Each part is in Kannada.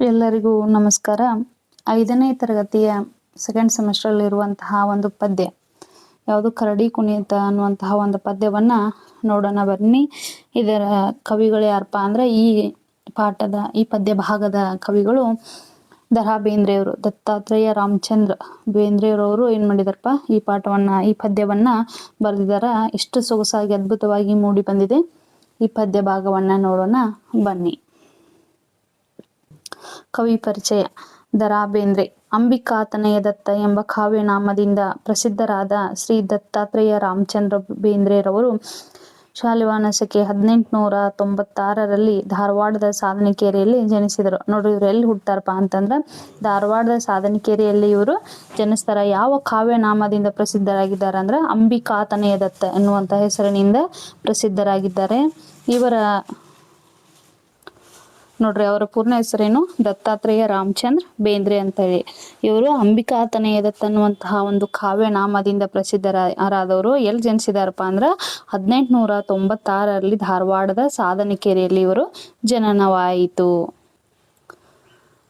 ಎಲ್ಲರಿಗೂ ನಮಸ್ಕಾರ. ಐದನೇ ತರಗತಿಯ ಸೆಕೆಂಡ್ ಸೆಮಿಸ್ಟ್ರಲ್ಲಿರುವಂತಹ ಒಂದು ಪದ್ಯ. ಯಾವುದು? ಕರಡಿ ಕುಣಿತ ಅನ್ನುವಂತಹ ಒಂದು ಪದ್ಯವನ್ನ ನೋಡೋಣ. ಬನ್ನಿ. ಇದರ ಕವಿಗಳು ಯಾರಪ್ಪ ಅಂದ್ರೆ ಈ ಪಾಠದ, ಈ ಪದ್ಯ ಭಾಗದ ಕವಿಗಳು ದರಾ ಬೇಂದ್ರೆಯವರು ದತ್ತಾತ್ರೇಯ ರಾಮಚಂದ್ರ ಬೇಂದ್ರೆಯವರವರು ಏನ್ ಮಾಡಿದಾರಪ್ಪ? ಈ ಪಾಠವನ್ನ, ಈ ಪದ್ಯವನ್ನ ಬರೆದಿದಾರ. ಎಷ್ಟು ಸೊಗಸಾಗಿ ಅದ್ಭುತವಾಗಿ ಮೂಡಿ ಬಂದಿದೆ. ಈ ಪದ್ಯ ಭಾಗವನ್ನ ನೋಡೋಣ. ಬನ್ನಿ. ಕವಿ ಪರಿಚಯ ದರಾ ಬೇಂದ್ರೆ ಅಂಬಿಕಾತನಯ ದತ್ತ ಎಂಬ ಕಾವ್ಯನಾಮದಿಂದ ಪ್ರಸಿದ್ಧರಾದ ಶ್ರೀ ದತ್ತಾತ್ರೇಯ ರಾಮಚಂದ್ರ ಬೇಂದ್ರೆರವರು ಶಾಲಿವಾನಸಕ್ಕೆ ಹದಿನೆಂಟುನೂರ ತೊಂಬತ್ತಾರರಲ್ಲಿ ಧಾರವಾಡದ ಸಾಧನಕೇರಿಯಲ್ಲಿ ಜನಿಸಿದರು. ನೋಡಿ ಇವ್ರು ಎಲ್ಲಿ ಹುಡ್ತಾರಪ್ಪ ಅಂತಂದ್ರೆ ಧಾರವಾಡದ ಸಾಧನಕೇರಿಯಲ್ಲಿ ಇವರು ಜನಿಸ್ತಾರ ಯಾವ ಕಾವ್ಯನಾಮದಿಂದ ಪ್ರಸಿದ್ಧರಾಗಿದ್ದಾರೆ ಅಂದ್ರೆ ಅಂಬಿಕಾತನಯ ದತ್ತ ಎನ್ನುವಂಥ ಹೆಸರಿನಿಂದ ಪ್ರಸಿದ್ಧರಾಗಿದ್ದಾರೆ. ಇವರ ನೋಡ್ರಿ, ಅವರ ಪೂರ್ಣ ಹೆಸರೇನು? ದತ್ತಾತ್ರೇಯ ರಾಮಚಂದ್ರ ಬೇಂದ್ರೆ ಅಂತ ಹೇಳಿ ಇವರು ಅಂಬಿಕಾತನಯ ತನ್ನುವಂತಹ ಒಂದು ಕಾವ್ಯ ನಾಮದಿಂದ ಪ್ರಸಿದ್ಧರಾದವರು ಎಲ್ಲಿ ಜನಿಸಿದಾರಪ್ಪ ಅಂದ್ರ ಹದಿನೆಂಟುನೂರ ತೊಂಬತ್ತಾರರಲ್ಲಿ ಧಾರವಾಡದ ಸಾಧನಕೇರಿಯಲ್ಲಿ ಇವರು ಜನನವಾಯಿತು.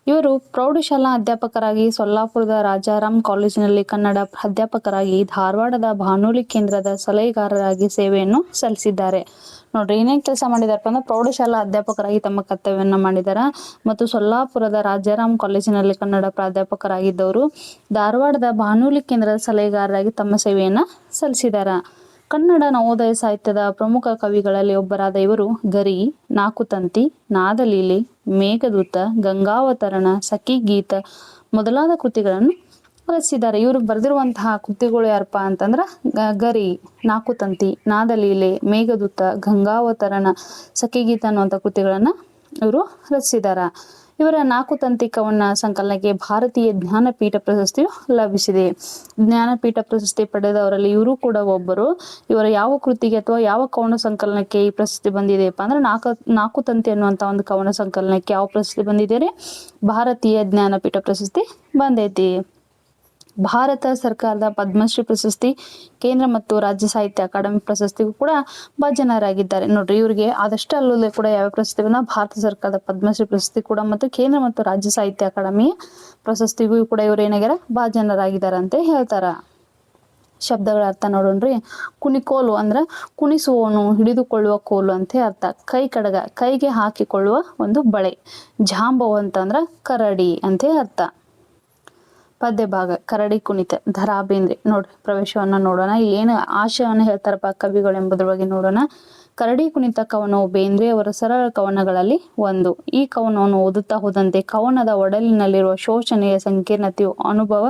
ಇವರು ಪ್ರೌಢಶಾಲಾ ಅಧ್ಯಾಪಕರಾಗಿ ಸೊಲ್ಲಾಪುರದ ರಾಜಾರಾಮ್ ಕಾಲೇಜಿನಲ್ಲಿ ಕನ್ನಡ ಅಧ್ಯಾಪಕರಾಗಿ ಧಾರವಾಡದ ಬಾನುಲಿ ಕೇಂದ್ರದ ಸಲಹೆಗಾರರಾಗಿ ಸೇವೆಯನ್ನು ಸಲ್ಲಿಸಿದ್ದಾರೆ. ನೋಡ್ರಿ ಏನೇನು ಕೆಲಸ ಮಾಡಿದಾರಪ್ಪ ಅಂದ್ರೆ ಪ್ರೌಢಶಾಲಾ ಅಧ್ಯಾಪಕರಾಗಿ ತಮ್ಮ ಕರ್ತವ್ಯವನ್ನು ಮಾಡಿದಾರ ಮತ್ತು ಸೊಲ್ಲಾಪುರದ ರಾಜಾರಾಮ್ ಕಾಲೇಜಿನಲ್ಲಿ ಕನ್ನಡ ಪ್ರಾಧ್ಯಾಪಕರಾಗಿದ್ದವರು ಧಾರವಾಡದ ಬಾನುಲಿ ಕೇಂದ್ರದ ಸಲಹೆಗಾರರಾಗಿ ತಮ್ಮ ಸೇವೆಯನ್ನು ಸಲ್ಲಿಸಿದಾರ. ಕನ್ನಡ ನವೋದಯ ಸಾಹಿತ್ಯದ ಪ್ರಮುಖ ಕವಿಗಳಲ್ಲಿ ಒಬ್ಬರಾದ ಇವರು ಗರಿ ನಾಕುತಂತಿ ನಾದಲೀಲೆ, ಮೇಘದೂತ, ಗಂಗಾವತರಣ, ಸಖಿ ಗೀತ ಮೊದಲಾದ ಕೃತಿಗಳನ್ನು ರಚಿಸಿದ್ದಾರೆ. ಇವರು ಬರೆದಿರುವಂತಹ ಕೃತಿಗಳು ಯಾರಪ್ಪ ಅಂತಂದ್ರ ಗರಿ ನಾಕುತಂತಿ ನಾದಲೀಲೆ, ಮೇಘದೂತ, ಗಂಗಾವತರಣ, ಸಖಿ ಗೀತ ಅನ್ನುವಂಥ ಕೃತಿಗಳನ್ನ ಇವರು ರಚಿಸಿದಾರ. ಇವರ ನಾಲ್ಕು ತಂತಿ ಕವನ ಸಂಕಲನಕ್ಕೆ ಭಾರತೀಯ ಜ್ಞಾನಪೀಠ ಪ್ರಶಸ್ತಿಯು ಲಭಿಸಿದೆ. ಜ್ಞಾನಪೀಠ ಪ್ರಶಸ್ತಿ ಪಡೆದವರಲ್ಲಿ ಇವರು ಕೂಡ ಒಬ್ಬರು. ಇವರ ಯಾವ ಕೃತಿಗೆ ಅಥವಾ ಯಾವ ಕವನ ಸಂಕಲನಕ್ಕೆ ಈ ಪ್ರಶಸ್ತಿ ಬಂದಿದೆಯಪ್ಪ ಅಂದ್ರೆ ನಾಲ್ಕು ನಾಲ್ಕು ತಂತಿ ಅನ್ನುವಂತ ಒಂದು ಕವನ ಸಂಕಲನಕ್ಕೆ ಯಾವ ಪ್ರಶಸ್ತಿ ಬಂದಿದೆ ಭಾರತೀಯ ಜ್ಞಾನಪೀಠ ಪ್ರಶಸ್ತಿ ಬಂದೈತಿ. ಭಾರತ ಸರ್ಕಾರದ ಪದ್ಮಶ್ರೀ ಪ್ರಶಸ್ತಿ, ಕೇಂದ್ರ ಮತ್ತು ರಾಜ್ಯ ಸಾಹಿತ್ಯ ಅಕಾಡೆಮಿ ಪ್ರಶಸ್ತಿಗೂ ಕೂಡ ಭಾಜನರಾಗಿದ್ದಾರೆ. ನೋಡ್ರಿ, ಇವರಿಗೆ ಆದಷ್ಟು ಅಲ್ಲೂ ಕೂಡ ಯಾವ ಪ್ರಶಸ್ತಿಗಳನ್ನ ಭಾರತ ಸರ್ಕಾರದ ಪದ್ಮಶ್ರೀ ಪ್ರಶಸ್ತಿ ಕೂಡ ಮತ್ತು ಕೇಂದ್ರ ಮತ್ತು ರಾಜ್ಯ ಸಾಹಿತ್ಯ ಅಕಾಡೆಮಿ ಪ್ರಶಸ್ತಿಗೂ ಕೂಡ ಇವ್ರು ಏನಾಗ್ಯಾರ? ಭಾಜನರಾಗಿದ್ದಾರೆ ಅಂತ ಹೇಳ್ತಾರ. ಶಬ್ದಗಳ ಅರ್ಥ ನೋಡೋಣ್ರಿ. ಕುಣಿಕೋಲು ಅಂದ್ರೆ ಕುಣಿಸುವವನು ಹಿಡಿದುಕೊಳ್ಳುವ ಕೋಲು ಅಂತ ಅರ್ಥ. ಕೈ ಕಡಗ, ಕೈಗೆ ಹಾಕಿಕೊಳ್ಳುವ ಒಂದು ಬಳೆ. ಜಾಂಬವ್ ಅಂತಂದ್ರ ಕರಡಿ ಅಂತ ಅರ್ಥ. ಪದ್ಯ ಭಾಗ, ಕರಡಿ ಕುಣಿತ ಧರಾ ಬೇಂದ್ರೆ ನೋಡ್ರಿ ಪ್ರವೇಶವನ್ನ ನೋಡೋಣ. ಏನು ಆಶಯವನ್ನ ಹೇಳ್ತಾರಪ್ಪ ಕವಿಗಳು ಎಂಬುದ್ರ ಬಗ್ಗೆ ನೋಡೋಣ. ಕರಡಿ ಕುಣಿತ ಕವನವು ಬೇಂದ್ರೆ ಅವರ ಸರಳ ಕವನಗಳಲ್ಲಿ ಒಂದು. ಈ ಕವನವನ್ನು ಓದುತ್ತಾ ಹೋದಂತೆ ಕವನದ ಒಡಲಿನಲ್ಲಿರುವ ಶೋಷಣೆಯ ಸಂಕೀರ್ಣತೆಯು ಅನುಭವ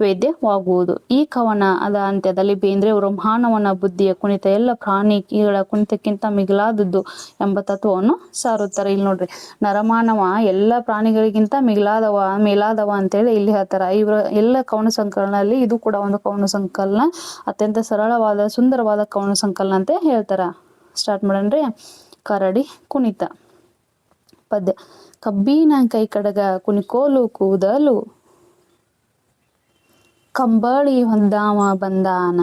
ವೇದ್ಯವಾಗುವುದು ಈ ಕವನ ಅದ ಅಂತ್ಯದಲ್ಲಿ ಬೇಂದ್ರೆಯವರು ಮಾನವನ ಬುದ್ಧಿಯ ಕುಣಿತ, ಎಲ್ಲ ಪ್ರಾಣಿಗಳ ಕುಣಿತಕ್ಕಿಂತ ಮಿಗಿಲಾದದ್ದು ಎಂಬ ತತ್ವವನ್ನು ಸಾರುತ್ತಾರೆ. ಇಲ್ಲಿ ನೋಡ್ರಿ, ನರಮಾನವ ಎಲ್ಲ ಪ್ರಾಣಿಗಳಿಗಿಂತ ಮಿಗಿಲಾದವ, ಮೇಲಾದವ ಅಂತೇಳಿ ಇಲ್ಲಿ ಹೇಳ್ತಾರ. ಇವ್ರ ಎಲ್ಲ ಕವನ ಸಂಕಲನಲ್ಲಿ ಇದು ಕೂಡ ಒಂದು ಕವನ ಸಂಕಲನ, ಅತ್ಯಂತ ಸರಳವಾದ, ಸುಂದರವಾದ ಕವನ ಸಂಕಲನ ಅಂತ ಹೇಳ್ತಾರ. ಸ್ಟಾರ್ಟ್ ಮಾಡೋಣ್ರಿ. ಕರಡಿ ಕುಣಿತ. ಪದ್ಯ. ಕಬ್ಬಿನ ಕೈ ಕಡಗ ಕುಣಿಕೋಲು ಕೂದಲು ಕಂಬಳಿ ಹೊಂದಾವ ಬಂದಾನ.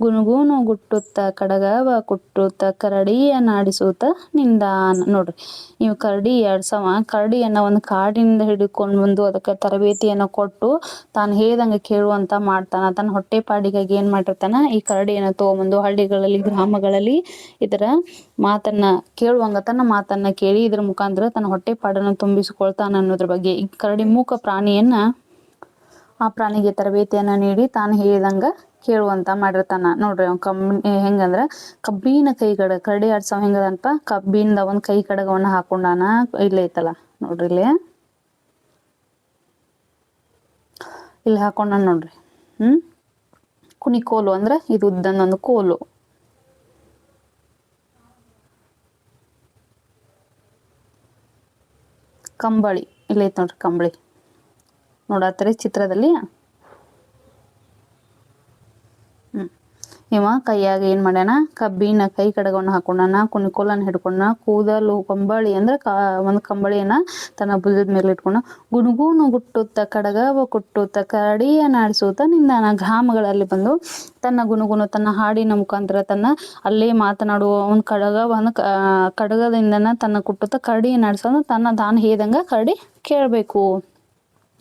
ಗುನುಗುನು ಗುಟ್ಟುತ್ತ, ಕಡಗವ ಕುಟ್ಟುತ್ತ, ಕರಡಿಯ ನಾಡಿಸುತ್ತ ನಿಂದಾನ. ನೋಡ್ರಿ, ನೀವು ಕರಡಿ ಎಡ್ಸವ ಕರಡಿಯನ್ನ ಒಂದು ಕಾಡಿನಿಂದ ಹಿಡ್ಕೊಂಡು ಬಂದು ಅದಕ್ಕೆ ತರಬೇತಿಯನ್ನು ಕೊಟ್ಟು ತಾನು ಹೇಳ್ದಂಗೆ ಕೇಳುವಂತ ಮಾಡ್ತಾನ. ತನ್ನ ಹೊಟ್ಟೆ ಪಾಡಿಗಾಗಿ ಏನ್ ಮಾಡಿರ್ತಾನ? ಈ ಕರಡಿಯನ್ನು ತಗೊಂಬಂದು ಹಳ್ಳಿಗಳಲ್ಲಿ, ಗ್ರಾಮಗಳಲ್ಲಿ ಇದರ ಮಾತನ್ನ ಕೇಳುವಂಗ, ತನ್ನ ಮಾತನ್ನ ಕೇಳಿ ಇದ್ರ ಮುಖಾಂತರ ತನ್ನ ಹೊಟ್ಟೆ ಪಾಡನ್ನು ತುಂಬಿಸಿಕೊಳ್ತಾನ ಅನ್ನೋದ್ರ ಬಗ್ಗೆ. ಈ ಕರಡಿ ಮೂಕ ಪ್ರಾಣಿಯನ್ನ ಆ ಪ್ರಾಣಿಗೆ ತರಬೇತಿಯನ್ನ ನೀಡಿ ತಾನು ಹೇಳಿದಂಗ ಕೇಳುವಂತ ಮಾಡಿರ್ತಾನ. ನೋಡ್ರಿ ಅವ್ನು ಕಮ್ ಹೆಂಗಂದ್ರ ಕಬ್ಬಿನ ಕೈಗಡ, ಕರಡಿ ಆಡ್ಸವ್ ಹೆಂಗದನಪ್ಪ ಕಬ್ಬಿಂದ ಒಂದ್ ಕೈ ಕಡಗವನ್ನ ಹಾಕೊಂಡಾನ ಇಲ್ಲೇ ಐತಲ್ಲ ನೋಡ್ರಿ ಇಲ್ಲಿ. ಇಲ್ಲಿ ಹಾಕೊಂಡ ನೋಡ್ರಿ. ಹ್ಮ್? ಕುಣಿ ಕೋಲು ಅಂದ್ರ ಇದು ಉದ್ದನೊಂದು ಕೋಲು. ಕಂಬಳಿ ಇಲ್ಲೈತ್ ನೋಡ್ರಿ ಕಂಬಳಿ. ನೋಡತ್ತಾರೆ ಚಿತ್ರದಲ್ಲಿ. ಇವ ಕೈಯಾಗ ಏನ್ ಮಾಡ್ಯಾನ? ಕಬ್ಬಿನ ಕೈ ಕಡಗವನ್ನ ಹಾಕೊಂಡಾನ, ಕುಣಿಕೋಲನ್ನ ಹಿಡ್ಕೊಂಡ ಕೂದಲು ಕಂಬಳಿ ಅಂದ್ರೆ ಒಂದ್ ಕಂಬಳಿಯನ್ನ ತನ್ನ ಭುಜದ ಮೇಲೆ ಇಟ್ಕೊಂಡ ಗುಣಗೂನು ಗುಟ್ಟುತ್ತ ಕಡಗವ ಕುಟ್ಟುತ್ತ ಕರಡಿಯನ್ನ ನಾಡಿಸುತ್ತ ನಿಂದಾನ. ಗ್ರಾಮಗಳಲ್ಲಿ ಬಂದು ತನ್ನ ಗುನುಗುನು ತನ್ನ ಹಾಡಿನ ಮುಖಾಂತರ ತನ್ನ ಅಲ್ಲೇ ಮಾತನಾಡುವ ಒಂದು ಕಡಗವನ್ನು ಕಡಗದಿಂದನ ತನ್ನ ಕುಟ್ಟುತ್ತ ಕರಡಿಯನ್ನ ನಾಡಿಸೋದು ತನ್ನ ದಾನ ಹೇದಂಗ ಕರಡಿ ಕೇಳಬೇಕು.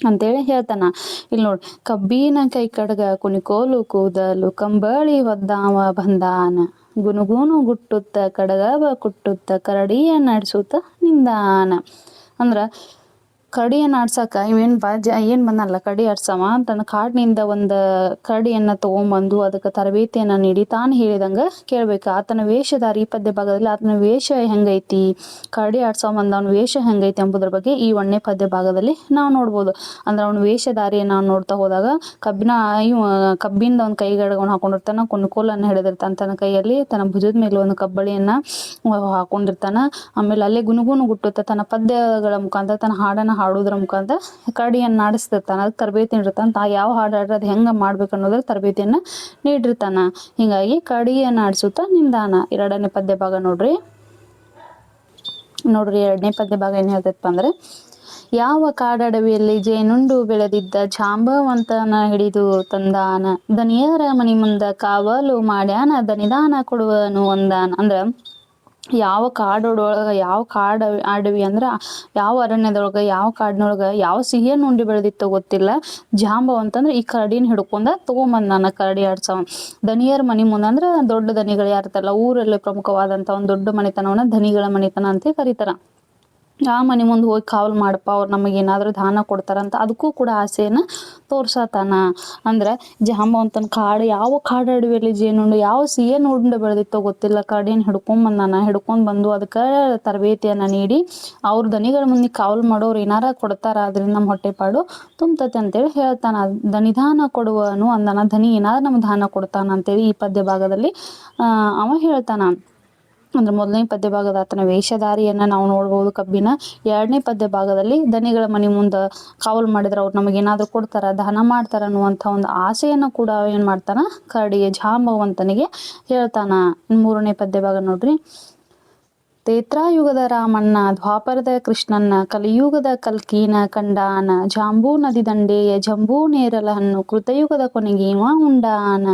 ಅಂತೇಳಿ ಹೇಳ್ತಾನ. ಇಲ್ಲಿ ನೋಡಿ, ಕಬ್ಬಿನ ಕೈ ಕಡ್ಗ, ಕುಣಿಕೋಲು ಕೂದಲು, ಕಂಬಳಿ ಒದ್ದಾವ ಬಂದಾನ. ಗುನುಗುನು ಗುಟ್ಟುತ್ತ, ಕಡಗವ ಕುಟ್ಟುತ್ತ, ಕರಡಿಯ ನಡೆಸುತ್ತ ನಿಂದಾನ. ಅಂದ್ರ ಕಡಿಯನ್ನು ಆಡ್ಸೋಕ, ಇವೇನು ಬಾಜ ಏನು ಬಂದಲ್ಲ ಕಡಿ ಆಡ್ಸವ ತನ್ನ ಕಾಡಿನಿಂದ ಒಂದು ಕಡಿಯನ್ನು ತಗೊಂಬಂದು ಅದಕ್ಕೆ ತರಬೇತಿಯನ್ನು ನೀಡಿ ತಾನು ಹೇಳಿದಂಗೆ ಕೇಳ್ಬೇಕು. ಆತನ ವೇಷಧಾರಿ ಪದ್ಯ ಭಾಗದಲ್ಲಿ ಆತನ ವೇಷ ಹೆಂಗೈತಿ, ಕಡಿ ಆಡ್ಸೋ ಬಂದವನ ವೇಷ ಹೆಂಗೈತಿ ಎಂಬುದ್ರ ಬಗ್ಗೆ ಈ ಒಂದನೇ ಪದ್ಯ ಭಾಗದಲ್ಲಿ ನಾವು ನೋಡ್ಬೋದು. ಅಂದ್ರೆ ಅವನ ವೇಷಧಾರಿಯನ್ನು ನಾವು ನೋಡ್ತಾ ಹೋದಾಗ ಕಬ್ಬಿನ, ಇವ, ಕಬ್ಬಿಂದ ಒಂದು ಕೈಗಡಗವನ್ನು ಹಾಕೊಂಡಿರ್ತಾನ ಕುಣ್ಕೋಲನ್ನು ಹಿಡಿದಿರ್ತಾನೆ ತನ್ನ ಕೈಯಲ್ಲಿ, ತನ್ನ ಭುಜದ ಮೇಲೆ ಒಂದು ಕಬ್ಬಳಿಯನ್ನು ಹಾಕೊಂಡಿರ್ತಾನ. ಆಮೇಲೆ ಅಲ್ಲೇ ಗುನುಗುನು ಗುಟ್ಟುತ್ತ ತನ್ನ ಪದ್ಯಗಳ ಮುಖಾಂತರ ತನ್ನ ಹಾಡನ್ನು ಹಾಡೋದ್ರ ಮುಖಾಂತರ ಕಡಿಯನ್ನು ನಾಡಿಸ್ತಿರ್ತಾನೆ ಅದಕ್ಕೆ ತರಬೇತಿ ನೀಡಿರ್ತಾನೆ. ತಾ ಯಾವ ಹಾಡು ಅದು ಹೆಂಗೆ ಮಾಡ್ಬೇಕು ಅನ್ನೋದ್ರ ತರಬೇತಿಯನ್ನು ನೀಡಿರ್ತಾನೆ. ಹೀಗಾಗಿ ಕಡಿಯನ್ನು ಆಡಿಸುತ್ತಾ ನಿಂದಾನ. ಎರಡನೇ ಪದ್ಯ ಭಾಗ ನೋಡ್ರಿ. ನೋಡ್ರಿ, ಎರಡನೇ ಪದ್ಯ ಭಾಗ ಏನು ಹೇಳ್ತೈತಪ್ಪ ಅಂದರೆ, ಯಾವ ಕಾಡಡವಿಯಲ್ಲಿ ಜೇನುಂಡು ಬೆಳೆದಿದ್ದ ಜಾಂಬವಂತನ ಹಿಡಿದು ತಂದಾನ. ದನಿಯರ ಮನಿ ಮುಂದ ಕಾವಲು ಮಾಡ್ಯಾನ ದನಿದಾನ ಕೊಡುವನು ಒಂದಾನ. ಅಂದ್ರೆ ಯಾವ ಕಾಡೊಳಗೆ ಯಾವ ಕಾಡ ಆಡವಿ ಅಂದ್ರೆ ಯಾವ ಅರಣ್ಯದೊಳಗೆ, ಯಾವ ಕಾಡಿನೊಳಗೆ, ಯಾವ ಸಿಹಿಯನ್ನು ಉಂಡಿ ಬೆಳೆದಿತ್ತು ಗೊತ್ತಿಲ್ಲ. ಜಾಂಬ ಅಂತಂದ್ರೆ ಈ ಕರಡಿನ ಹಿಡ್ಕೊಂಡ ತಗೊಂಬಂದ್ ನಾನು ಕರಡಿ ಆಡ್ಸವ. ದನಿಯರ ಮನೆ ಮುಂದೆ ಅಂದ್ರೆ ದೊಡ್ಡ ದನಿಗಳು ಯಾರ್ತಲ್ಲ ಊರಲ್ಲಿ ಪ್ರಮುಖವಾದಂಥ ಒಂದು ದೊಡ್ಡ ಮನೆತನವನ್ನ ಧನಿಗಳ ಮನೆತನ ಅಂತ ಕರೀತಾರ. ಆ ಮನೆ ಮುಂದೆ ಹೋಗಿ ಕಾವಲು ಮಾಡಪ್ಪ, ಅವ್ರು ನಮಗೆ ಏನಾದರೂ ದಾನ ಕೊಡ್ತಾರಂತ ಅದಕ್ಕೂ ಕೂಡ ಆಸೆಯನ್ನು ತೋರ್ಸತಾನ. ಅಂದ್ರೆ ಜಾಂಬವಂತನ ಕಾಡು, ಯಾವ ಕಾಡು ಅಡವಿಯಲ್ಲಿ ಜೇನುಂಡು, ಯಾವ ಸಿಹಿಯನ್ನು ಉಂಡು ಬೆಳೆದಿತ್ತೋ ಗೊತ್ತಿಲ್ಲ. ಕಾಡೇನು ಹಿಡ್ಕೊಂಡ್ ಬಂದಾನ. ಹಿಡ್ಕೊಂಡ್ ಬಂದು ಅದಕ್ಕೆ ತರಬೇತಿಯನ್ನು ನೀಡಿ ಅವ್ರ ದನಿಗಳ ಮುಂದೆ ಕಾವಲು ಮಾಡೋರು ಏನಾರ ಕೊಡ್ತಾರ, ಅದರಿಂದ ನಮ್ಮ ಹೊಟ್ಟೆಪಾಡು ತುಂಬತೈತೆ ಅಂತೇಳಿ ಹೇಳ್ತಾನ. ದನಿದಾನ ಕೊಡುವನು ಅಂದಾನ. ದನಿ ಏನಾದ್ರು ನಮ್ಗೆ ದಾನ ಕೊಡ್ತಾನ ಅಂತೇಳಿ ಈ ಪದ್ಯ ಭಾಗದಲ್ಲಿ ಅವ ಹೇಳ್ತಾನ. ಅಂದ್ರೆ ಮೊದಲನೇ ಪದ್ಯ ಭಾಗದ ಆತನ ವೇಷಧಾರಿಯನ್ನ ನಾವು ನೋಡ್ಬೋದು ಕಬ್ಬಿನ. ಎರಡನೇ ಪದ್ಯ ಭಾಗದಲ್ಲಿ ದನಿಗಳ ಮನೆ ಮುಂದೆ ಕಾವಲು ಮಾಡಿದ್ರೆ ಅವ್ರು ನಮಗೆ ಏನಾದರೂ ಕೊಡ್ತಾರ, ದಾನ ಮಾಡ್ತಾರ ಅನ್ನುವಂತ ಒಂದು ಆಸೆಯನ್ನ ಕೂಡ ಏನು ಮಾಡ್ತಾನ ಕರಡಿಗೆ ಜಾಂಬವಂತನಿಗೆ ಹೇಳ್ತಾನ. ಮೂರನೇ ಪದ್ಯ ಭಾಗ ನೋಡ್ರಿ. ತೇತ್ರಾಯುಗದ ರಾಮಣ್ಣ, ದ್ವಾಪರದ ಕೃಷ್ಣನ್ನ, ಕಲಿಯುಗದ ಕಲ್ಕೀನ ಕಂಡಾನ, ಜಾಂಬೂ ನದಿ ದಂಡೆಯ ಜಂಬೂ ನೇರಲಹನ್ನು ಕೃತಯುಗದ ಕೊನೆಗೆ ಇವ ಉಂಡಾನ.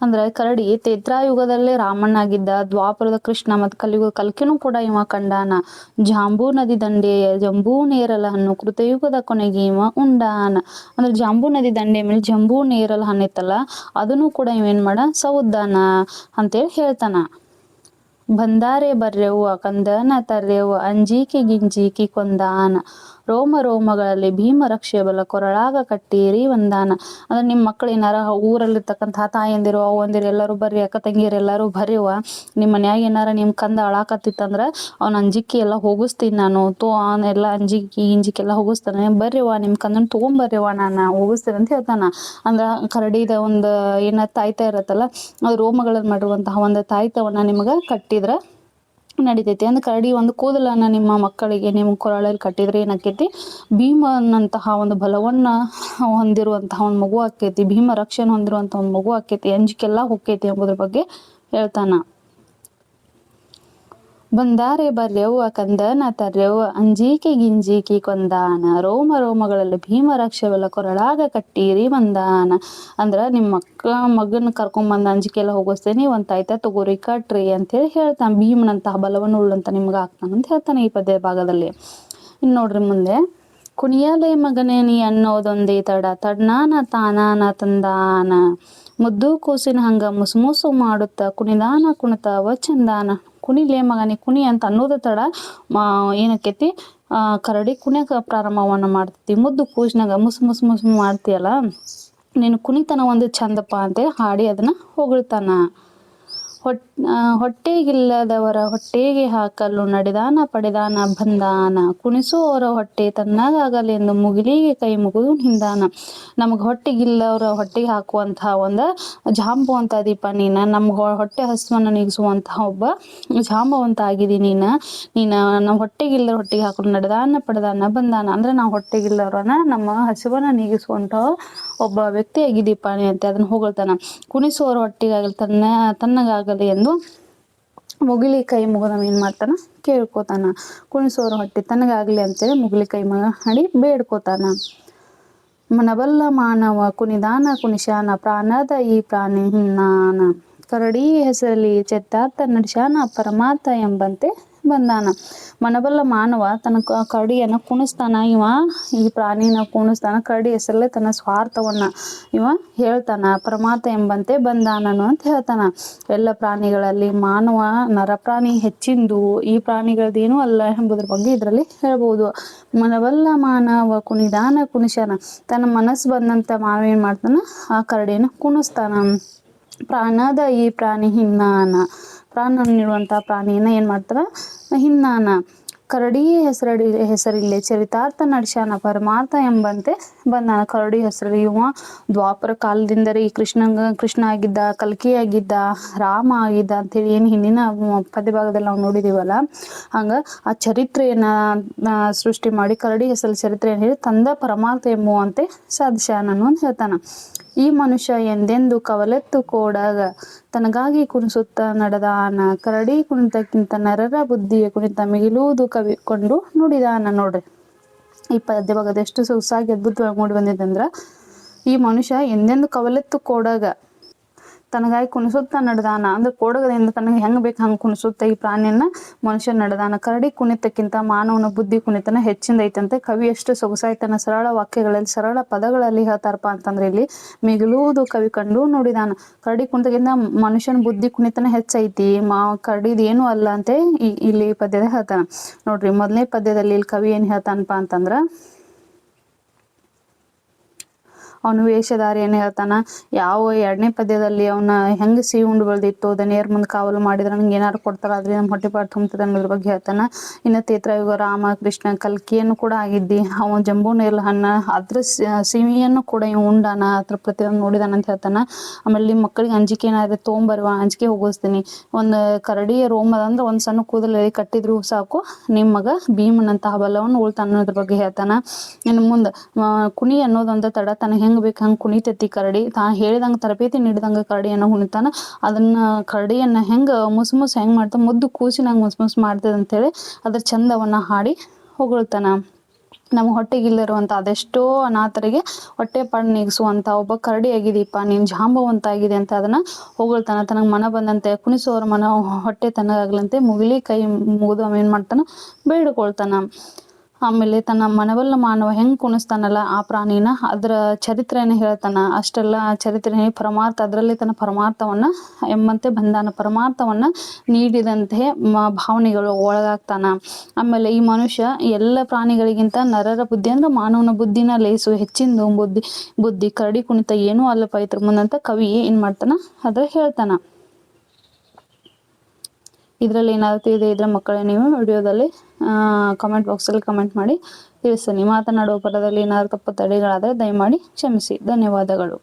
ಅಂದ್ರೆ ಕರಡಿ ತೇತ್ರಾಯುಗದಲ್ಲಿ ರಾಮಣ್ಣಾಗಿದ್ದ ದ್ವಾಪರದ ಕೃಷ್ಣ ಮತ್ತು ಕಲಿಯುಗ ಕಲ್ಕಿನೂ ಕೂಡ ಇವ ಕಂಡಾನ. ಜಾಂಬೂ ನದಿ ದಂಡೆಯ ಜಂಬೂ ನೇರಲ ಹಣ್ಣು ಕೃತಯುಗದ ಕೊನೆಗೆ ಇವ ಉಂಡಾನ. ಅಂದ್ರೆ ಜಾಂಬೂ ನದಿ ದಂಡೆ ಮೇಲೆ ಜಂಬೂ ನೇರಲ ಹಣ್ಣಿತ್ತಲ್ಲ ಅದನ್ನು ಕೂಡ ಇವೇನ್ ಮಾಡ ಸೌದಾನ ಅಂತೇಳಿ ಹೇಳ್ತಾನ. ಬಂದಾರೆ ಬರ್ರೆವು, ಕಂದನ ತರ್ರೆವು, ಅಂಜಿಕೆ ಗಿಂಜಿಕೆ ಕೊಂದಾನ. ರೋಮ ರೋಮಗಳಲ್ಲಿ ಭೀಮ ರಕ್ಷೆ ಬಲ ಕೊರಳಾಗ ಕಟ್ಟೀರಿ ಒಂದಾನ ಅಂದ್ರೆ ನಿಮ್ಮ ಮಕ್ಕಳು ಏನಾರ ಊರಲ್ಲಿರ್ತಕ್ಕಂಥ ತಾಯಂದಿರು ಅವಂದಿರು ಎಲ್ಲರೂ ಬರ್ರಿ, ಅಕ್ಕ ತಂಗಿಯರು ಎಲ್ಲರೂ ಬರೀವ ನಿಮ್ಮ ಮನ್ಯಾಗ ಏನಾರ ನಿಮ್ಮ ಕಂದ ಅಳಾಕತ್ತಿತ್ತಂದ್ರ ಅವ್ನ ಅಂಜಿಕೆ ಎಲ್ಲ ಹೋಗಿಸ್ತೀನಿ ನಾನು. ತೋ ಎಲ್ಲ ಅಂಜಿಕಿ ಇಂಜಿಕ್ಕಿ ಎಲ್ಲ ಹೋಗಿಸ್ತಾನೆ. ಬರ್ರಿವ ನಿಮ್ಮ ಕಂದನ ತೊಗೊಂಬರ್ರಿವ ನಾನು. ಹೋಗಿಸ್ತೇನೆ ಅಂತ ಹೇಳ್ತಾನ. ಅಂದ್ರ ಕರಡಿದ ಒಂದು ಏನ ತಾಯ್ತ ಇರತ್ತಲ್ಲ, ಅದು ರೋಮಗಳಲ್ಲಿ ಮಾಡಿರುವಂತಹ ಒಂದು ತಾಯ್ತವನ್ನ ನಿಮ್ಗೆ ಕಟ್ಟಿದ್ರ ನಡಿತೈತಿ. ಅಂದ್ರೆ ಕರಡಿ ಒಂದು ಕೂದಲನ್ನ ನಿಮ್ಮ ಮಕ್ಕಳಿಗೆ ನಿಮ್ಮ ಕೊರಳಲ್ಲಿ ಕಟ್ಟಿದ್ರೆ ಏನಾಕೈತಿ ಭೀಮನಂತಹ ಒಂದು ಬಲವನ್ನ ಹೊಂದಿರುವಂತಹ ಒಂದು ಮಗು ಆಕೈತಿ ಭೀಮ ರಕ್ಷಣೆ ಹೊಂದಿರುವಂತಹ ಒಂದು ಮಗು ಆಕೈತಿ ಅಂಜಿಕೆಲ್ಲ ಹೊಕ್ಕೈತಿ ಎಂಬುದ್ರ ಬಗ್ಗೆ ಹೇಳ್ತಾನ. ಬಂದಾರೆ ಬರ್ರೆವ್ವ ಕಂದನ ತರ್ರೆವ್ವ ಅಂಜೀಕಿ ಗಿಂಜೀಕಿ ಕೊಂದಾನ, ರೋಮ ರೋಮಗಳಲ್ಲಿ ಭೀಮ ರಕ್ಷವೆಲ್ಲ ಕೊರಳಾಗ ಕಟ್ಟೀರಿ ಬಂದಾನ ಅಂದ್ರ ನಿಮ್ಮ ಮಕ್ಕ ಮಗನ ಕರ್ಕೊಂಬಂದ ಅಂಜಿಕೆ ಎಲ್ಲ ಹೋಗಿಸ್ತೇನೆ ಒಂದ್ ತಾಯ್ತ ತಗೋರಿ, ಕಟ್ರಿ ಅಂತೇಳಿ ಹೇಳ್ತಾನ. ಭೀಮನಂತಹ ಬಲವನ್ನು ಉಳ್ಳಂತ ನಿಮ್ಗೆ ಆಗ್ತಾನ ಅಂತ ಹೇಳ್ತಾನೆ ಈ ಪದ್ಯ ಭಾಗದಲ್ಲಿ. ಇನ್ನು ನೋಡ್ರಿ ಮುಂದೆ. ಕುಣಿಯಲೆ ಮಗನೇ, ನೀ ಅನ್ನೋದೊಂದೇ ತಡ, ತಡ್ನಾನ ತಾನಾನ ತಂದಾನ. ಮುದ್ದು ಕೂಸಿನ ಹಂಗ ಮುಸುಮುಸು ಮಾಡುತ್ತ, ಕುಣಿದಾನ ಕುಣಿತಾವ ಚಂದಾನ ಕುಣಿಲೇ ಮಗನೇ, ಕುಣಿ ಅಂತ ಅನ್ನೋದು ತಡ. ಏನಕ್ಕೈತಿ? ಕರಡಿ ಕುಣಿಯಕ ಪ್ರಾರಂಭವನ್ನ ಮಾಡ್ತೈತಿ ಮುದ್ದು ಕೂಸಿನಾಗ ಮುಸ್ ಮುಸ್, ಮುಸು ಮಾಡ್ತೀಯಲ್ಲ, ನೀನು ಕುಣಿತನ ಒಂದು ಚಂದಪ್ಪ ಅಂತೇಳಿ ಹಾಡಿ ಅದನ್ನ ಹೊಗಳ್ತಾನ. ಹೊಟ್ ಹೊಟ್ಟೆಗಿಲ್ಲದವರ ಹೊಟ್ಟೆಗೆ ಹಾಕಲು ನಡೆದಾನ, ಪಡೆದಾನ, ಬಂದಾನ. ಕುಣಿಸುವವರ ಹೊಟ್ಟೆ ತನ್ನಗಾಗಲೆಂದು ಮುಗಿಲಿಗೆ ಕೈ ಮುಗಿದು ಹಿಂದಾನ ನಮಗೆ ಹೊಟ್ಟೆಗಿಲ್ಲವರ ಹೊಟ್ಟೆಗೆ ಹಾಕುವಂತಹ ಒಂದು ಜಾಂಬುವಂತ ದೀಪ ನೀನ. ನಮ್ಗೆ ಹೊಟ್ಟೆ ಹಸುವನ್ನು ನೀಗಿಸುವಂತಹ ಒಬ್ಬ ಜಾಂಬವಂತ ಆಗಿದಿ ನೀನ. ನೀನ ನಮ್ಮ ಹೊಟ್ಟೆಗಿಲ್ಲರ ಹೊಟ್ಟೆಗೆ ಹಾಕಲು ನಡೆದಾನ, ಪಡೆದಾನ, ಬಂದಾನ. ಅಂದ್ರೆ ನಾವು ಹೊಟ್ಟೆಗಿಲ್ಲವ್ರನ್ನ ನಮ್ಮ ಹಸುವನ್ನು ನೀಗಿಸುವಂತಹ ಒಬ್ಬ ವ್ಯಕ್ತಿ ದೀಪಾವಳಿ ಅಂತ ಅದನ್ನ ಹೊಗಳ್ತಾನ. ಕುಣಿಸುವವರ ಹೊಟ್ಟಿಗಾಗಲಿ, ತನ್ನ, ತನ್ನಗಾಗಲಿ ಎಂದು ಮುಗಿಲಿ ಕೈ ಮುಗನ ಏನ್ ಮಾಡ್ತಾನ ಕೇಳ್ಕೊತಾನ. ಕುಣಿಸೋರ ಹೊಟ್ಟೆ ತನಗಾಗಲಿ ಅಂತೇಳಿ ಮುಗಿಲಿ ಕೈ ಮಾಡಿ ಬೇಡ್ಕೋತಾನ. ಮನಬಲ್ಲ ಮಾನವ ಕುಣಿದಾನ ಕುಣಿಶಾನ ಪ್ರಾಣದ ಈ ಪ್ರಾಣಿ ನಾನ ಕರಡಿ ಹೆಸರಲ್ಲಿ ಚೆತ್ತಾರ್ಥ ನಡೆಶಾನ ಪರಮಾತ ಎಂಬಂತೆ ಬಂದಾನ. ಮನಬಲ್ಲ ಮಾನವ ತನ್ನ ಕಡಿಯನ್ನ ಕುಣಿಸ್ತಾನ. ಇವ ಈ ಪ್ರಾಣಿನ ಕುಣಿಸ್ತಾನ. ಕಡಿ ಹೆಸರಲ್ಲೇ ತನ್ನ ಸ್ವಾರ್ಥವನ್ನ ಇವ ಹೇಳ್ತಾನ. ಪರಮಾತ್ಮ ಎಂಬಂತೆ ಬಂದಾನನು ಅಂತ ಹೇಳ್ತಾನ. ಎಲ್ಲ ಪ್ರಾಣಿಗಳಲ್ಲಿ ಮಾನವ, ನರ ಪ್ರಾಣಿ ಹೆಚ್ಚಿಂದು ಈ ಪ್ರಾಣಿಗಳದೇನು ಅಲ್ಲ ಎಂಬುದ್ರ ಬಗ್ಗೆ ಇದರಲ್ಲಿ ಹೇಳ್ಬೋದು. ಮನವಲ್ಲ ಮಾನವ ಕುಣಿದಾನ, ಕುಣಿಸ್ಯಾನ. ತನ್ನ ಮನಸ್ಸು ಬಂದಂತ ಮಾನವ ಏನ್ ಮಾಡ್ತಾನ? ಆ ಕರಡಿಯನ್ನು ಕುಣಿಸ್ತಾನ. ಪ್ರಾಣದ ಈ ಪ್ರಾಣಿ ಹಿನ್ನಾನ ಪ್ರಾಣ ನೀಡುವಂಥ ಪ್ರಾಣಿಯನ್ನ ಏನು ಮಾಡ್ತಾರ? ಹಿನ್ನಾನ ಕರಡಿ ಹೆಸರಡಿ, ಹೆಸರಿಲ್ಲೇ ಚರಿತಾರ್ಥ ನಡ್ಸ್ಯಾನ ಪರಮಾರ್ಥ ಎಂಬಂತೆ ಬಂದಾನ ಕರಡಿ ಹೆಸರು ಇವ ದ್ವಾಪರ ಕಾಲದಿಂದಲೇ ಈ ಕೃಷ್ಣ ಕೃಷ್ಣ ಆಗಿದ್ದ, ಕಲ್ಕಿ ಆಗಿದ್ದ, ರಾಮ ಆಗಿದ್ದ ಅಂತೇಳಿ ಏನು ಹಿಂದಿನ ಪದ್ಯಭಾಗದಲ್ಲಿ ನಾವು ನೋಡಿದೀವಲ್ಲ. ಹಂಗ ಆ ಚರಿತ್ರೆಯನ್ನ ಸೃಷ್ಟಿ ಮಾಡಿ ಕರಡಿ ಹೆಸರು ಚರಿತ್ರೆ ಹೇಳಿ ತಂದ ಪರಮಾರ್ಥ ಎಂಬುವಂತೆ ಸಾಧಿಸ್ಯಾನನು ಅಂತ ಹೇಳ್ತಾನ. ಈ ಮನುಷ್ಯ ಎಂದೆಂದು ಕವಲೆತ್ತು ಕೋಡಾಗ, ತನಗಾಗಿ ಕುಣಿಸುತ್ತ ನಡೆದಾನ. ಕರಡಿ ಕುಣಿತಕ್ಕಿಂತ ನರರ ಬುದ್ಧಿಯ ಕುಣಿತ, ಮಿಗಿಲುವುದು ಕವಿಕೊಂಡು ನುಡಿದಾನ ನೋಡ್ರಿ. ಈ ಪದ್ಯ ಭಾಗದ ಎಷ್ಟು ಸೊಗಸಾಗಿ ಅದ್ಭುತವಾಗಿ ಮೂಡಿ ಬಂದಿದೆ ಅಂದ್ರ, ಈ ಮನುಷ್ಯ ಎಂದೆಂದು ಕವಲೆತ್ತು ಕೋಡಾಗ ತನಗಾಗಿ ಕುಣಿಸುತ್ತ ನಡೆದಾನ. ಅಂದ್ರೆ ಕೊಡಗದಿಂದ ತನಗೆ ಹೆಂಗ್ ಬೇಕು ಹಂಗೆ ಕುಣಿಸುತ್ತ ಈ ಪ್ರಾಣಿಯನ್ನ? ಮನುಷ್ಯ ನಡೆದಾನ. ಕರಡಿ ಕುಣಿತಕ್ಕಿಂತ ಮಾನವನ ಬುದ್ಧಿ ಕುಣಿತನ ಹೆಚ್ಚಿಂದ ಐತಂತೆ ಕವಿ ಎಷ್ಟು ಸೊಗಸಾಯ್ತನ. ಸರಳ ವಾಕ್ಯಗಳಲ್ಲಿ, ಸರಳ ಪದಗಳಲ್ಲಿ ಹೇಳ್ತಾರಪ್ಪ ಅಂತಂದ್ರೆ ಇಲ್ಲಿ, ಮಿಗಿಲುವುದು ಕವಿ ಕಂಡು ನೋಡಿದಾನ. ಕರಡಿ ಕುಣಿತಕ್ಕಿಂತ ಮನುಷ್ಯನ ಬುದ್ಧಿ ಕುಣಿತನ ಹೆಚ್ಚೈತಿ. ಮಾ ಕರಡಿದೇನು ಏನು ಅಲ್ಲ ಅಂತ ಇಲ್ಲಿ ಪದ್ಯದ ಹೇಳ್ತಾನ. ನೋಡ್ರಿ, ಮೊದಲನೇ ಪದ್ಯದಲ್ಲಿ ಇಲ್ಲಿ ಕವಿ ಏನ್ ಹೇಳ್ತಾನಪ್ಪ ಅಂತಂದ್ರ ಅವನು ವೇಷಧಾರಿಯನ್ನು ಹೇಳ್ತಾನ. ಯಾವ ಎರಡನೇ ಪದ್ಯದಲ್ಲಿ ಅವನ ಹೆಂಗ್ ಸಿಹಿ ಉಂಡು ಬೆಳೆದಿತ್ತು ದನಿಯರ್ ಮುಂದೆ ಕಾವಲು ಮಾಡಿದ್ರೆ ನಂಗೆ ಏನಾರು ಕೊಡ್ತಾರ, ಆದ್ರೆ ನಮ್ಮ ಹೊಟ್ಟೆಪಾಡು ತುಂಬ್ತದೆ ಅನ್ನೋದ್ರ ಬಗ್ಗೆ ಹೇಳ್ತಾನ. ಇನ್ನು ಯುಗ ರಾಮ, ಕೃಷ್ಣ, ಕಲ್ಕಿಯನ್ನು ಕೂಡ ಆಗಿದ್ದಿ. ಅವ ಜಂಬೂ ನೇರ್ಲ ಹಣ್ಣ, ಅದ್ರ ಸಿಹಿಯನ್ನು ಕೂಡ ಇವ್ ಉಂಡಾನ, ಅದ್ರ ಪ್ರತಿಯೊಂದು ನೋಡಿದಾನ ಅಂತ ಹೇಳ್ತಾನ. ಆಮೇಲೆ ನಿಮ್ಮ ಮಕ್ಕಳಿಗೆ ಅಂಜಿಕೆ ಏನಾದ್ರೆ ತೊಗೊಂಬರುವ, ಅಂಜಿಕೆ ಹೋಗಿಸ್ತೀನಿ. ಒಂದು ಕರಡಿಯ ರೋಮ ಅಂದ್ರೆ ಒಂದು ಸಣ್ಣ ಕೂದಲಲ್ಲಿ ಕಟ್ಟಿದ್ರು ಸಾಕು. ನಿಮ್ಮ ಮಗ ಭೀಮನಂತಹ ಬಲವನ್ನು ಉಳ್ತಾನ ಅನ್ನೋದ್ರ ಬಗ್ಗೆ ಹೇಳ್ತಾನ. ಇನ್ನು ಮುಂದೆ ಕುಣಿ ಅನ್ನೋದೊಂದು ತಡ ತನಗೆ ಹೆಂಗ್ ಬೇಕು ಹಂಗೆ ಕುಣಿತೈತಿ ಕರಡಿ. ತಾ ಹೇಳಿದಂಗೆ ತರಬೇತಿ ನೀಡಿದಂಗೆ ಕರಡಿಯನ್ನು ಕುಣಿತಾನ ಅದನ್ನ ಕರಡಿಯನ್ನ ಹೆಂಗೆ ಮುಸ್ ಮುಸ್ ಹೆಂಗ್ ಮಾಡ್ತಾ ಮುದ್ದು ಕೂಸಿನಂಗೆ ಮುಸ್ ಮುಸ್ ಅಂತ ಅಂತೇಳಿ ಅದ್ರ ಚಂದವನ್ನ ಹಾಡಿ ಹೊಗಳ್ತಾನ. ನಮ್ಮ ಹೊಟ್ಟೆಗಿಲ್ಲಿರುವಂತ ಅದೆಷ್ಟೋ ಅನಾಥರಿಗೆ ಹೊಟ್ಟೆ ಪಾಡು ನೀಗಿಸುವಂಥ ಒಬ್ಬ ಕರಡಿ ಆಗಿದೀಪ, ನೀನು ಜಾಂಬವಂತ ಆಗಿದೆ ಅಂತ ಅದನ್ನ ಹೊಗಳ್ತಾನ. ತನಗೆ ಮನ ಬಂದಂತೆ ಕುಣಿಸೋರ ಮನ ಹೊಟ್ಟೆ ತನಗಾಗ್ಲಂತೆ ಮುಗಿಲಿ ಕೈ ಮುಗಿದು ಏನು ಮಾಡ್ತಾನ? ಬೇಡಿಕೊಳ್ತಾನ. ಆಮೇಲೆ ತನ್ನ ಮನವಲ್ಲ ಮಾನವ ಹೆಂಗ್ ಕುಣಿಸ್ತಾನಲ್ಲ ಆ ಪ್ರಾಣಿನ, ಅದರ ಚರಿತ್ರೆಯನ್ನು ಹೇಳ್ತಾನ. ಅಷ್ಟೆಲ್ಲ ಚರಿತ್ರೆ ಪರಮಾರ್ಥ, ಅದರಲ್ಲಿ ತನ್ನ ಪರಮಾರ್ಥವನ್ನ ಎಂಬಂತೆ ಬಂದಾನ. ಪರಮಾರ್ಥವನ್ನ ನೀಡಿದಂತೆ ಭಾವನೆಗಳು ಒಳಗಾಗ್ತಾನ. ಆಮೇಲೆ ಈ ಮನುಷ್ಯ ಎಲ್ಲ ಪ್ರಾಣಿಗಳಿಗಿಂತ ನರರ ಬುದ್ಧಿ ಅಂದ್ರೆ ಮಾನವನ ಬುದ್ಧಿನ ಲೇಸು ಹೆಚ್ಚಿಂದು ಬುದ್ಧಿ ಬುದ್ಧಿ, ಕರಡಿ ಕುಣಿತ ಏನೂ ಅಲ್ಲಪ್ಪ ಇದ್ರ ಮುಂದಂತ ಕವಿ ಏನ್ ಮಾಡ್ತಾನ? ಅದ್ರ ಹೇಳ್ತಾನ. ಇದರಲ್ಲಿ ಏನಾದರೂ ತಿಳಿದೇ ಇದ್ರೆ ಮಕ್ಕಳೇ ನೀವು ವಿಡಿಯೋದಲ್ಲಿ ಕಮೆಂಟ್ ಬಾಕ್ಸಲ್ಲಿ ಕಮೆಂಟ್ ಮಾಡಿ ತಿಳಿಸ್ತೀನಿ ಮಾತನಾಡುವ ಪದದಲ್ಲಿ ಏನಾದರೂ ತಪ್ಪು ತಡೆಗಳಾದರೆ ದಯಮಾಡಿ ಕ್ಷಮಿಸಿ. ಧನ್ಯವಾದಗಳು.